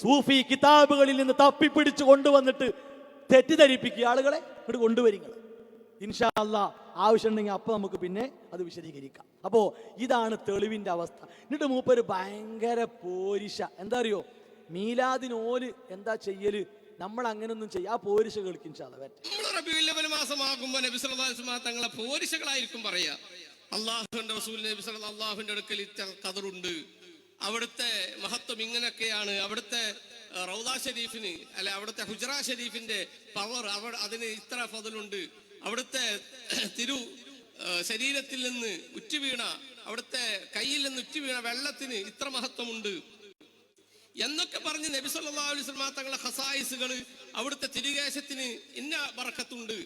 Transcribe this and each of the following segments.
സൂഫി കിതാബുകളിൽ നിന്ന് തപ്പിപ്പിടിച്ച് കൊണ്ടുവന്നിട്ട് തെറ്റിദ്ധരിപ്പിക്കുക. ആളുകളെ ഇങ്ങോട്ട് കൊണ്ടുവരിങ്ങൾ ഇൻഷാ അല്ലാ ആവശ്യമുണ്ടെങ്കിൽ അപ്പം നമുക്ക് പിന്നെ അത് വിശദീകരിക്കാം. അപ്പോൾ ഇതാണ് തെളിവിന്റെ അവസ്ഥ. എന്നിട്ട് മൂപ്പര് ഭയങ്കര പോരിശ. എന്താ അറിയോ? മീലാദിനോൽ എന്താ ചെയ്യൽ? നമ്മൾ അങ്ങനൊന്നും ചെയ്യാ പോരിശ കളിക്കും മാസമാകുമ്പോൾ നബി തങ്ങളെ പോരിശകളായിരിക്കും പറയാ. അള്ളാഹുവിന്റെ റസൂൽ നബി അള്ളാഹുവിന്റെ അടുക്കൽ ഇത്ര കതറുണ്ട് അവിടുത്തെ മഹത്വം ഇങ്ങനെയൊക്കെയാണ്. അവിടുത്തെ റൗദ ഷരീഫിന് അല്ലെ അവിടുത്തെ ഹുജറ ഷരീഫിന്റെ പവർ അവ അതിന് ഇത്ര ഫതലുണ്ട്. അവിടുത്തെ തിരു ശരീരത്തിൽ നിന്ന് ഉറ്റുവീണ അവിടുത്തെ കയ്യിൽ നിന്ന് ഉറ്റുവീണ വെള്ളത്തിന് ഇത്ര മഹത്വമുണ്ട്. എന്നൊക്കെ പറഞ്ഞ് നബി സല്ലല്ലാഹു അലൈഹി തങ്ങളുടെ ഹസായിസുകൾ അവിടുത്തെ തിരികേശത്തിന് ഇന്ന ബറക്കത്തുണ്ട്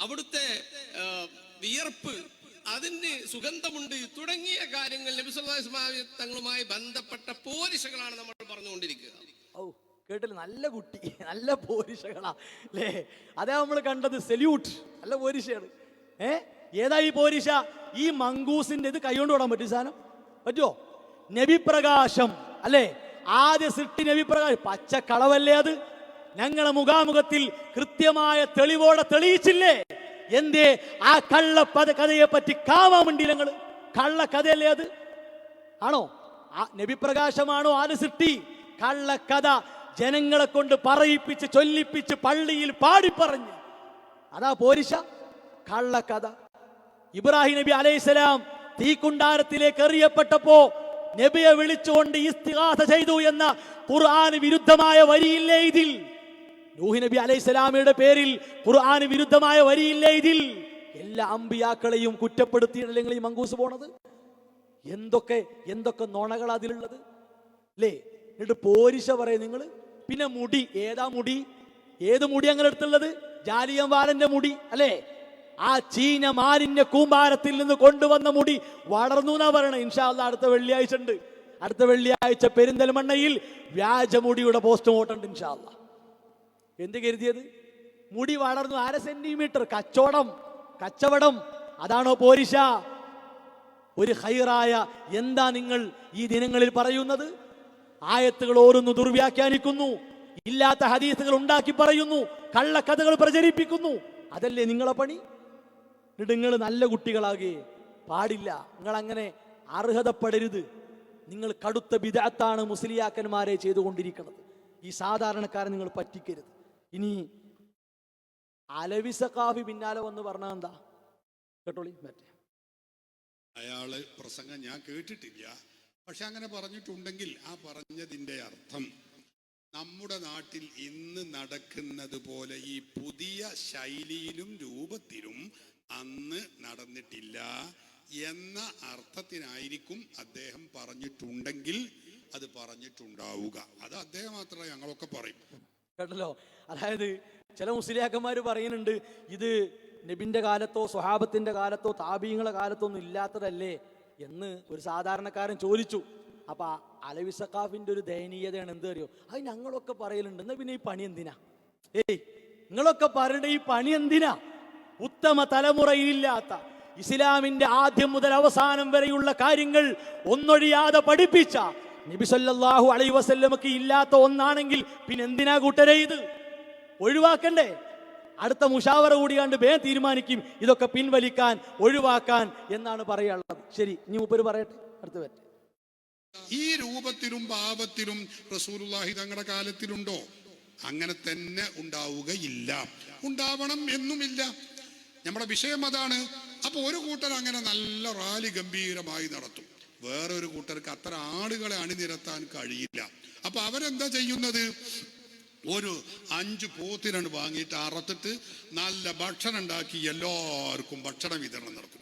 അവിടുത്തെ വിയർപ്പ് അതിന് സുഗന്ധമുണ്ട്. തുടങ്ങിയ കാര്യങ്ങൾ നബി സല്ലല്ലാഹു അലൈഹി തങ്ങളുമായി ബന്ധപ്പെട്ട പോരിശകളാണ് നമ്മൾ പറഞ്ഞുകൊണ്ടിരിക്കുക. ഓ കേട്ടില്ല? നല്ല കുട്ടി. നല്ല പോരിശകളാ അല്ലേ അതാ നമ്മൾ കണ്ടത് സെല്യൂട്ട്. നല്ല പോരിശയാണ് ഏ? ഏതാ ഈ പോരിശ ഈ മങ്കൂസിന്റെ ഇത് കൈകൊണ്ട് വിടാൻ പറ്റും സാധനം? പറ്റുമോ നബിപ്രകാശം. അല്ലേ? ആദ്യ സൃഷ്ടി നബിപ്രകാശം. പച്ച കളവല്ലേ അത്? ഞങ്ങളെ മുഖാമുഖത്തിൽ കൃത്യമായ തെളിവോടെ തെളിയിച്ചില്ലേ? എന്തേ? ആ കള്ള കഥയെ പറ്റി കാവാൻ വേണ്ടി ഞങ്ങൾ കള്ള കഥയല്ലേ അത്? ആണോ? ആ നബിപ്രകാശമാണോ ആര് സൃഷ്ടി? കള്ളക്കഥ ജനങ്ങളെ കൊണ്ട് പറയിപ്പിച്ച് ചൊല്ലിപ്പിച്ച് പള്ളിയിൽ പാടിപ്പറഞ്ഞ്. അതാ പോരിശ. കള്ളക്കഥ ഇബ്രാഹിം നബി അലൈഹിസ്സലാം തീക്കുണ്ടാരത്തിലേക്ക് എറിയപ്പെട്ടപ്പോ നബിയെ വിളിച്ചുകൊണ്ട് ഇസ്തിഹാസ ചെയ്തു എന്ന ഖുർആൻ വിരുദ്ധമായ വരിയില്ലേ ഇതിൽ? നൂഹി നബി അലൈഹി സ്വലാമിയുടെ പേരിൽ ഖുർആന് വിരുദ്ധമായ വരിയില്ല ഇതിൽ. എല്ലാ അമ്പിയാക്കളെയും കുറ്റപ്പെടുത്തിയിട്ടില്ലെങ്കിൽ ഈ മങ്കൂസ് പോണത്. എന്തൊക്കെ എന്തൊക്കെ നുണകൾ അതിലുള്ളത്? അല്ലേ എന്നിട്ട് പോരിശ പറയും നിങ്ങൾ പിന്നെ മുടി ഏതാ മുടി? ഏത് മുടി അങ്ങനെ എടുത്തുള്ളത്? ജാലിയം വാലന്റെ മുടി അല്ലേ? ആ ചീന മാലിന്യ കൂമ്പാരത്തിൽ നിന്ന് കൊണ്ടുവന്ന മുടി വളർന്നു എന്നാ പറയണേ. ഇൻഷാല്ല അടുത്ത വെള്ളിയാഴ്ച ഉണ്ട്. അടുത്ത വെള്ളിയാഴ്ച പെരിന്തൽമണ്ണയിൽ വ്യാജമുടിയുടെ പോസ്റ്റ്മോർട്ടം ഉണ്ട് ഇൻഷാല്ല എന്ത് കരുതിയത്? മുടി വളർന്നു അര സെന്റിമീറ്റർ കച്ചവടം കച്ചവടം. അതാണോ പോരിശ? ഒരു ഹൈറായ എന്താ നിങ്ങൾ ഈ ദിനങ്ങളിൽ പറയുന്നത്? ആയത്തുകൾ ഓരോന്ന് ദുർവ്യാഖ്യാനിക്കുന്നു ഇല്ലാത്ത ഹദീസുകൾ ഉണ്ടാക്കി പറയുന്നു കള്ളക്കഥകൾ പ്രചരിപ്പിക്കുന്നു. അതല്ലേ നിങ്ങളെ പണി? നിങ്ങൾ നല്ല കുട്ടികളാകെ പാടില്ല. നിങ്ങൾ അങ്ങനെ അർഹതപ്പെടരുത്. നിങ്ങൾ കടുത്ത വിദഗ്ധാണ് മുസ്ലിയാക്കന്മാരെ ചെയ്തുകൊണ്ടിരിക്കുന്നത്. ഈ സാധാരണക്കാരെ നിങ്ങൾ പറ്റിക്കരുത്. ഇനി അലവിസ കാഫി പിന്നാലെ വന്ന് പറഞ്ഞ എന്താ കേട്ടോളി മറ്റേ. അയാൾ പ്രസംഗം ഞാൻ കേട്ടിട്ടില്ല. പക്ഷെ അങ്ങനെ പറഞ്ഞിട്ടുണ്ടെങ്കിൽ ആ പറഞ്ഞതിന്റെ അർത്ഥം നമ്മുടെ നാട്ടിൽ ഇന്ന് നടക്കുന്നത് പോലെ ഈ പുതിയ ശൈലിയിലും രൂപത്തിലും അന്ന് നടന്നിട്ടില്ല എന്ന അർത്ഥത്തിനായിരിക്കും അദ്ദേഹം പറഞ്ഞിട്ടുണ്ടെങ്കിൽ അത് പറഞ്ഞിട്ടുണ്ടാവുക. അത് അദ്ദേഹം മാത്രമേ ഞങ്ങളൊക്കെ പറയും. കേട്ടല്ലോ? അതായത് ചില മുസ്ലിയാക്കന്മാർ പറയുന്നുണ്ട് ഇത് നബിന്റെ കാലത്തോ സ്വഹാബത്തിന്റെ കാലത്തോ താപീയങ്ങളെ കാലത്തോ ഒന്നും ഇല്ലാത്തതല്ലേ എന്ന് ഒരു സാധാരണക്കാരൻ ചോദിച്ചു. അപ്പൊ അലവി സഖാഫിന്റെ ഒരു ദയനീയതയാണ് എന്ത് അറിയോ? അത് ഞങ്ങളൊക്കെ പറയലുണ്ട്. എന്നാ പിന്നെ ഈ പണി എന്തിനാ? ഏയ് നിങ്ങളൊക്കെ പറയേണ്ട ഈ പണി എന്തിനാ? ഉത്തമ തലമുറയില്ലാത്ത ഇസ്ലാമിന്റെ ആദ്യം മുതൽ അവസാനം വരെയുള്ള കാര്യങ്ങൾ ഒന്നൊഴിയാതെ പഠിപ്പിച്ച നബി അലൈ വസല്ലമക്ക് ഇല്ലാത്ത ഒന്നാണെങ്കിൽ പിന്നെ എന്തിനാ കൂട്ടരെ ഇത്? ഒഴിവാക്കണ്ടേ? അടുത്ത മുഷാവറ കൂടിയാണ്ട് വേ തീരുമാനിക്കും. ഇതൊക്കെ പിൻവലിക്കാൻ ഒഴിവാക്കാൻ എന്നാണ് പറയാനുള്ളത്. ശരി ഇനി മൂപ്പര് പറയട്ടെ. അടുത്ത വരട്ടെ ഈ രൂപത്തിലും ഭാവത്തിലും റസൂലുള്ളാഹി തങ്ങളുടെ കാലത്തിലുണ്ടോ? അങ്ങനെ തന്നെ ഉണ്ടാവുകയില്ല. ഉണ്ടാവണം എന്നുമില്ല. നമ്മുടെ വിഷയം അതാണ്. അപ്പൊ ഒരു കൂട്ടർ അങ്ങനെ നല്ല റാലി ഗംഭീരമായി നടത്തും. വേറൊരു കൂട്ടർക്ക് അത്ര ആളുകളെ അണിനിരത്താൻ കഴിയില്ല. അപ്പൊ അവരെന്താ ചെയ്യുന്നത്? ഒരു അഞ്ച് പോത്തിനാണ് വാങ്ങിയിട്ട് അറത്തിട്ട് നല്ല ഭക്ഷണം ഉണ്ടാക്കി എല്ലാവർക്കും ഭക്ഷണ വിതരണം നടത്തും.